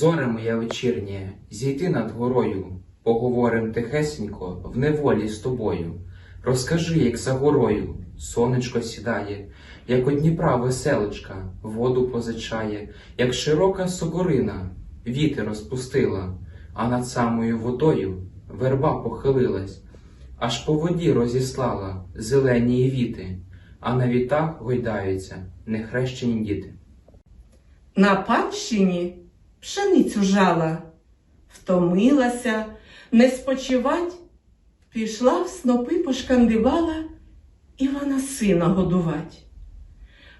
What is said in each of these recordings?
Зоре моє вечірнє, зійти над горою, поговорим тихесенько в неволі з тобою. Розкажи, як за горою сонечко сідає, як у Дніпра веселочка воду позичає, як широка сокорина віти розпустила, а над самою водою верба похилилась, аж по воді розіслала зелені віти, а на вітах гойдаються нехрещені діти. На панщині пшеницю жала, втомилася, не спочивать, пішла в снопи пошкандивала Івана сина годувать.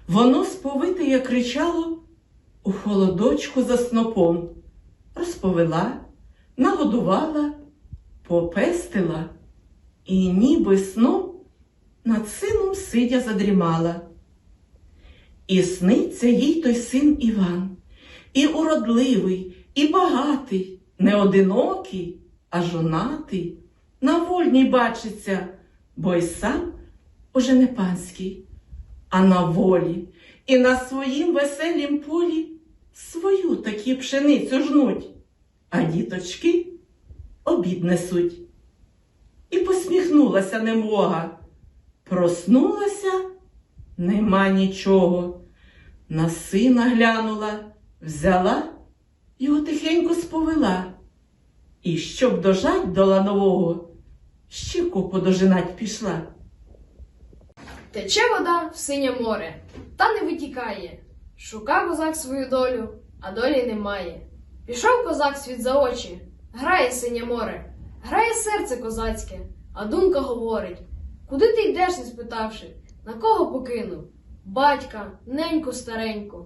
Воно сповитеє кричало у холодочку за снопом, розповела, нагодувала, попестила і ніби сном над сином сидя задрімала. І сниться їй той син Іван, і уродливий, і багатий, не одинокий, а жонатий, на вольній бачиться, бо й сам уже не панський, а на волі, і на своїм веселім полі свою такі пшеницю жнуть, а діточки обід несуть. І посміхнулася немога, проснулася Нема нічого. На сина глянула, взяла, його тихенько сповела. І щоб дожать до ланового, ще копу дожинать пішла. Тече вода в синє море, та не витікає. Шука козак свою долю, а долі немає. Пішов козак світ за очі, грає синє море, грає серце козацьке, а думка говорить: Куди ти йдеш, не спитавши, на кого покинув? Батька, неньку стареньку,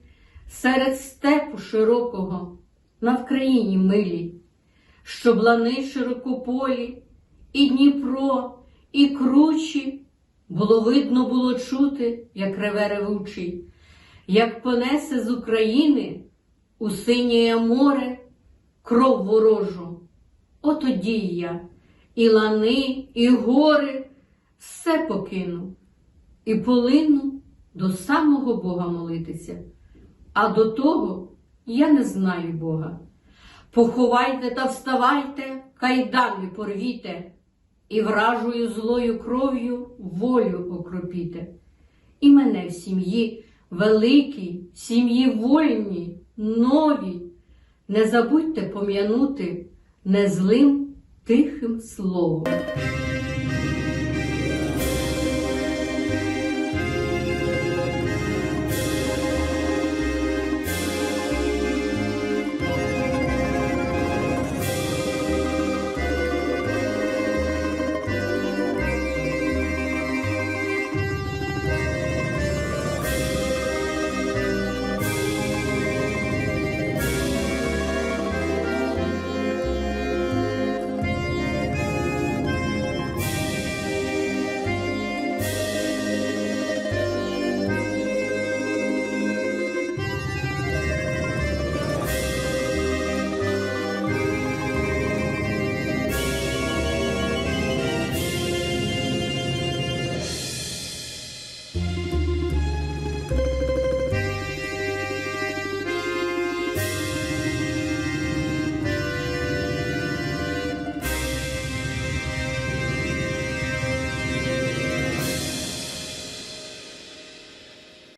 серед степу широкого, на Вкраїні милі, щоб лани широкополі, і Дніпро, і кручі було видно було чути, як реве ревучий, як понесе з України у синє море кров ворожу. Отоді я і лани, і гори все покину і полину до самого Бога молитися. А до того я не знаю Бога. Поховайте та вставайте, кайдани порвіте, і вражою злою кров'ю волю окропіте. І мене в сім'ї великій, сім'ї вольній, новій. Не забудьте пом'янути незлим тихим словом.